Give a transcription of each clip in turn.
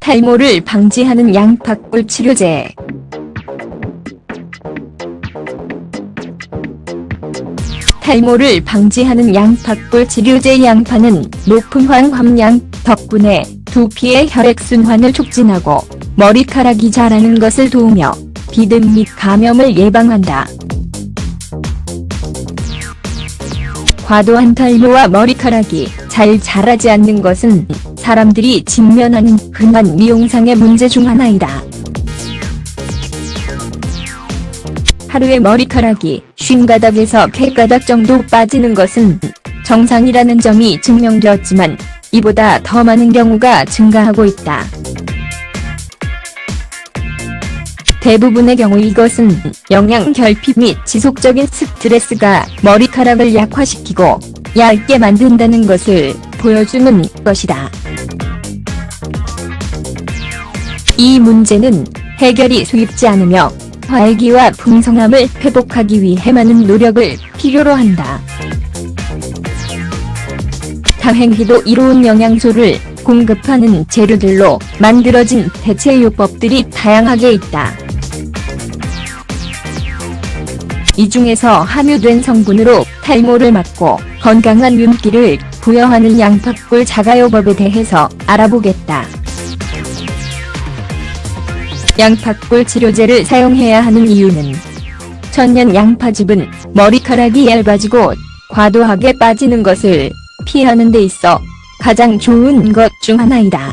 탈모를 방지하는 양파꿀 치료제. 탈모를 방지하는 양파꿀 치료제 양파는 높은 황 함량 덕분에 두피의 혈액순환을 촉진하고 머리카락이 자라는 것을 도우며 비듬 및 감염을 예방한다. 과도한 탈모와 머리카락이 잘 자라지 않는 것은 사람들이 직면하는 흔한 미용상의 문제 중 하나이다. 하루에 머리카락이 50가닥에서 100가닥 정도 빠지는 것은 정상이라는 점이 증명되었지만 이보다 더 많은 경우가 증가하고 있다. 대부분의 경우 이것은 영양 결핍 및 지속적인 스트레스가 머리카락을 약화시키고 얇게 만든다는 것을 보여주는 것이다. 이 문제는 해결이 쉽지 않으며 활기와 풍성함을 회복하기 위해 많은 노력을 필요로 한다. 다행히도 이로운 영양소를 공급하는 재료들로 만들어진 대체 요법들이 다양하게 있다. 이 중에서 함유된 성분으로 탈모를 막고 건강한 윤기를 부여하는 양파꿀 자가요법에 대해서 알아보겠다. 양파꿀 치료제를 사용해야 하는 이유는 천년 양파즙은 머리카락이 얇아지고 과도하게 빠지는 것을 피하는 데 있어 가장 좋은 것 중 하나이다.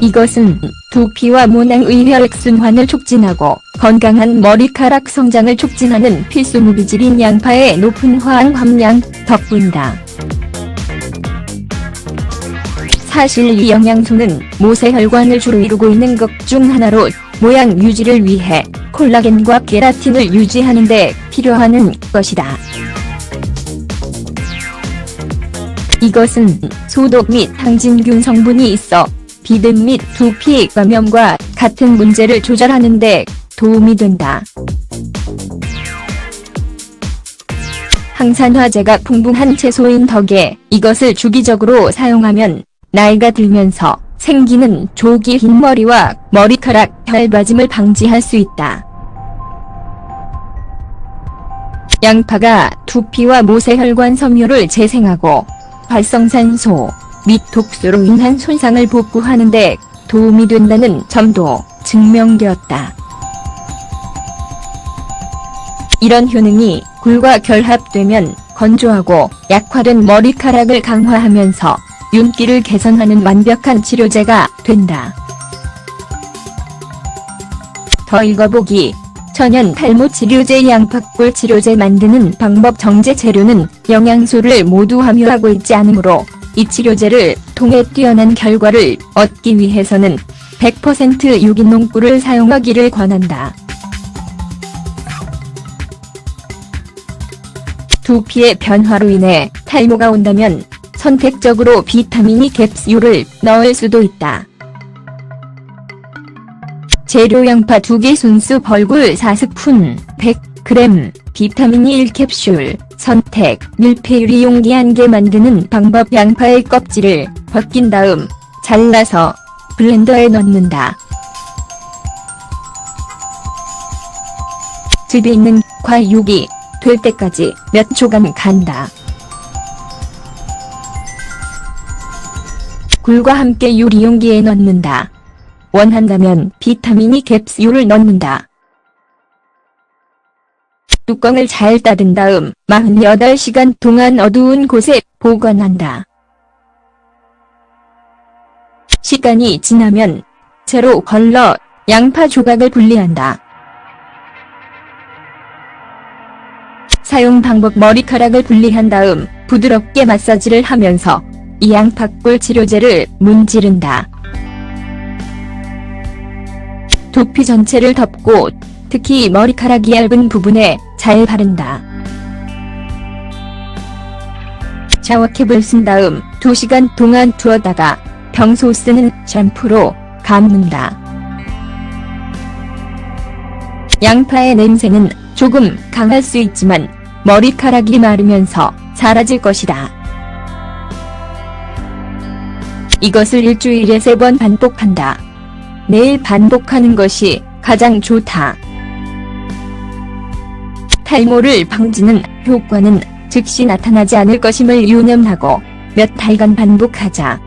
이것은 두피와 모낭의 혈액순환을 촉진하고 건강한 머리카락 성장을 촉진하는 필수 무기질인 양파의 높은 화학 함량 덕분이다. 사실 이 영양소는 모세혈관을 주로 이루고 있는 것 중 하나로 모양 유지를 위해 콜라겐과 케라틴을 유지하는 데 필요하는 것이다. 이것은 소독 및 항진균 성분이 있어 비듬 및 두피 감염과 같은 문제를 조절하는 데 도움이 된다. 항산화제가 풍부한 채소인 덕에 이것을 주기적으로 사용하면 나이가 들면서 생기는 조기 흰머리와 머리카락 얇아짐을 방지할 수 있다. 양파가 두피와 모세혈관 섬유를 재생하고 활성산소 및 독소로 인한 손상을 복구하는 데 도움이 된다는 점도 증명되었다. 이런 효능이 굴과 결합되면 건조하고 약화된 머리카락을 강화하면서 윤기를 개선하는 완벽한 치료제가 된다. 더 읽어보기 천연 탈모 치료제 양파꿀 치료제 만드는 방법 정제 재료는 영양소를 모두 함유하고 있지 않으므로 이 치료제를 통해 뛰어난 결과를 얻기 위해서는 100% 유기농 꿀을 사용하기를 권한다. 두피의 변화로 인해 탈모가 온다면 선택적으로 비타민이 캡슐을 넣을 수도 있다. 재료 양파 2개 순수 벌굴 4스푼 100g 비타민이 1캡슐 선택 밀폐유리 용기 1개 만드는 방법 양파의 껍질을 벗긴 다음 잘라서 블렌더에 넣는다. 즙이 있는 과육이 될 때까지 몇 초간 간다. 굴과 함께 요리용기에 넣는다. 원한다면 비타민이 캡슐을 넣는다. 뚜껑을 잘 닫은 다음 48시간 동안 어두운 곳에 보관한다. 시간이 지나면 채로 걸러 양파 조각을 분리한다. 사용 방법 머리카락을 분리한 다음 부드럽게 마사지를 하면서 이 양파꿀 치료제를 문지른다. 두피 전체를 덮고 특히 머리카락이 얇은 부분에 잘 바른다. 샤워캡을 쓴 다음 2시간 동안 두었다가 평소 쓰는 샴푸로 감는다. 양파의 냄새는 조금 강할 수 있지만 머리카락이 마르면서 사라질 것이다. 이것을 일주일에 세 번 반복한다. 매일 반복하는 것이 가장 좋다. 탈모를 방지는 효과는 즉시 나타나지 않을 것임을 유념하고 몇 달간 반복하자.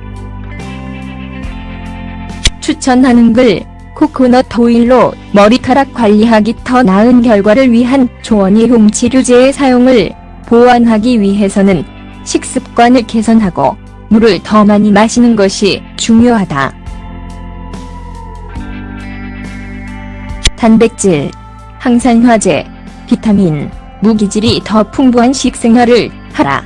추천하는 글 코코넛 오일로 머리카락 관리하기 더 나은 결과를 위한 조언이용 치료제의 사용을 보완하기 위해서는 식습관을 개선하고 물을 더 많이 마시는 것이 중요하다. 단백질, 항산화제, 비타민, 무기질이 더 풍부한 식생활을 하라.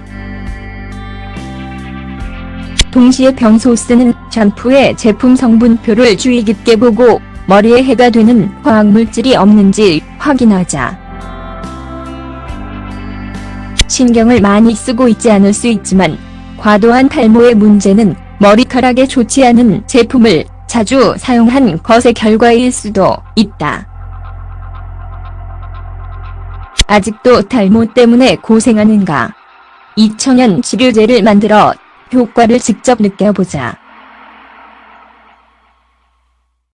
동시에 평소 쓰는 샴푸의 제품 성분표를 주의 깊게 보고 머리에 해가 되는 화학물질이 없는지 확인하자. 신경을 많이 쓰고 있지 않을 수 있지만 과도한 탈모의 문제는 머리카락에 좋지 않은 제품을 자주 사용한 것의 결과일 수도 있다. 아직도 탈모 때문에 고생하는가? 2000년 치료제를 만들어 효과를 직접 느껴보자.